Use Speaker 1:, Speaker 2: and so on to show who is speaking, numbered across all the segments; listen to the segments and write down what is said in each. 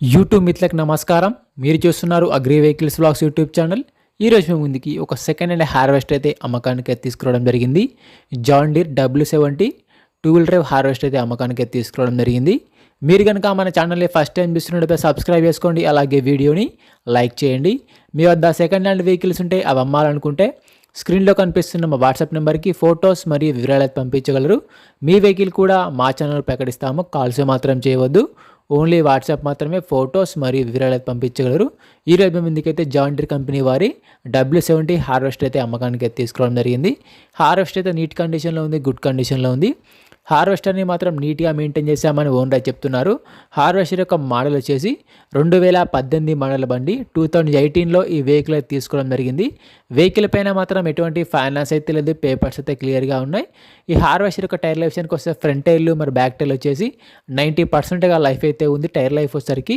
Speaker 1: YouTube మిత్రులకు నమస్కారం. మీరు చూస్తున్నారు agri vehicles blogs YouTube channel. ఈరోజు మీ ముందుకి ఒక సెకండ్ హ్యాండ్ హార్వెస్ట్ అయితే అమ్మకానికి తీసుకురావడం జరిగింది. John Deere W seventy two wheel drive harvest అయితే అమ్మకానికి తీసుకురావడం జరిగింది. మీరు కనుక మన ఛానల్ని ఫస్ట్ టైం చూస్తున్నట్టు సబ్స్క్రైబ్ చేసుకోండి. అలాగే వీడియోని లైక్ చేయండి. మీ వద్ద సెకండ్ హ్యాండ్ వెహికల్స్ ఉంటే అవి అమ్మాలనుకుంటే స్క్రీన్లో కనిపిస్తున్న మా వాట్సాప్ నెంబర్కి ఫొటోస్ మరియు వివరాలు పంపించగలరు. మీ వెహికల్ కూడా మా ఛానల్ ప్రకటిస్తాము. కాల్స్ మాత్రం చేయవద్దు. ఓన్లీ వాట్సాప్ మాత్రమే ఫొటోస్ మరియు వివరాలు పంపించగలరు. ఈ రోజు ముందుకైతే జాయింటర్ కంపెనీ వారి డబ్ల్యూ సెవెంటీ హార్వెస్ట్ అయితే అమ్మకానికి అయితే తీసుకోవడం జరిగింది. హార్వెస్ట్ అయితే నీట్ కండిషన్లో ఉంది గుడ్ కండిషన్లో ఉంది. హార్వెస్టర్ని మాత్రం నీట్గా మెయింటైన్ చేశామని ఓనర్ చెప్తున్నారు. హార్వెస్టర్ యొక్క మోడల్ వచ్చేసి రెండు వేల పద్దెనిమిది మోడల్ బండి. టూ థౌజండ్ ఎయిటీన్లో ఈ వెహికల్ అయితే తీసుకోవడం జరిగింది. వెహికల్ పైన మాత్రం ఎటువంటి ఫైనాన్స్ అయితే లేదు. పేపర్స్ అయితే క్లియర్గా ఉన్నాయి. ఈ హార్వెస్టర్ యొక్క టైర్ లైఫ్ విషయానికి వస్తే ఫ్రంట్ టైర్లు మరి బ్యాక్ టైర్లు వచ్చేసి నైంటీ పర్సెంట్గా లైఫ్ అయితే ఉంది. టైర్ లైఫ్ వచ్చేసరికి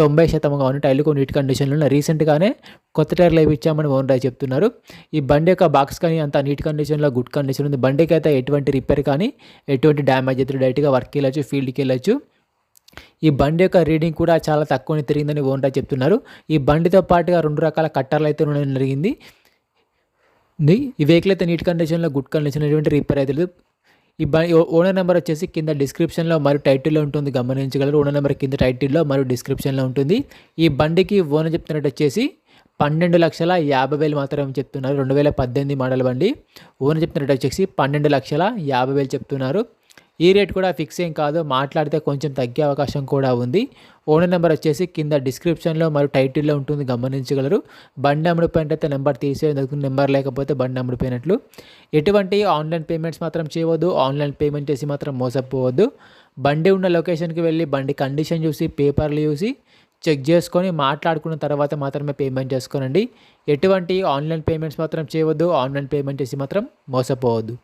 Speaker 1: తొంభై శాతంగా ఉన్న టైర్లు కొన్ని నీట్ కండిషన్లో ఉన్నాయి రీసెంట్గానే కొత్త టైర్లు అవి ఇచ్చామని ఓనర్ చెప్తున్నారు. ఈ బండి యొక్క బాక్స్ కానీ అంత నీట్ కండిషన్లో గుడ్ కండిషన్ ఉంది. బండికి అయితే ఎటువంటి రిపేర్ కానీ ఎటువంటి డ్యామేజ్ అయితే డైరెక్ట్గా వర్క్కి వెళ్ళచ్చు ఫీల్డ్కి వెళ్ళచ్చు. ఈ బండి యొక్క రీడింగ్ కూడా చాలా తక్కువనే తిరిగిందని ఓనర్ చెప్తున్నారు. ఈ బండితో పాటుగా రెండు రకాల కట్టర్లు అయితే ఉండడం జరిగింది. ఈ వెహికల్ అయితే నీట్ కండిషన్లో గుడ్ కండిషన్ ఎటువంటి రిపేర్ అయితే లేదు. ఈ బండి ఓనర్ నెంబర్ వచ్చేసి కింద డిస్క్రిప్షన్లో మరియు టైటిల్లో ఉంటుంది గమనించగలరు. ఓనర్ నెంబర్ కింద టైటిల్లో మరియు డిస్క్రిప్షన్లో ఉంటుంది. ఈ బండికి ఓనర్ చెప్తున్నట్టు వచ్చేసి పన్నెండు లక్షల యాభై వేలు మాత్రం చెప్తున్నారు. రెండు వేల పద్దెనిమిది మోడల్ బండి. ఓనర్ చెప్తున్నట్టు వచ్చేసి పన్నెండు లక్షల యాభై వేలు చెప్తున్నారు. ఈ రేట్ కూడా ఫిక్స్ ఏం కాదు. మాట్లాడితే కొంచెం తగ్గే అవకాశం కూడా ఉంది. ఓనర్ నెంబర్ వచ్చేసి కింద డిస్క్రిప్షన్లో మరియు టైటిల్లో ఉంటుంది. గమనించగలరు. బండి అమ్ముడిపోయినట్టయితే నెంబర్ తీసేందుకు నెంబర్ లేకపోతే బండి అమ్ముడిపోయినట్లు. ఎటువంటి ఆన్లైన్ పేమెంట్స్ మాత్రం చేయవద్దు. ఆన్లైన్ పేమెంట్ చేసి మాత్రం మోసపోవద్దు. బండి ఉన్న లొకేషన్కి వెళ్ళి బండి కండిషన్ చూసి పేపర్లు చూసి చెక్ చేసుకొని మాట్లాడుకున్న తర్వాత మాత్రమే పేమెంట్ చేసుకోనండి. ఎటువంటి ఆన్లైన్ పేమెంట్స్ మాత్రం చేయవద్దు. ఆన్లైన్ పేమెంట్ చేసి మాత్రం మోసపోవద్దు.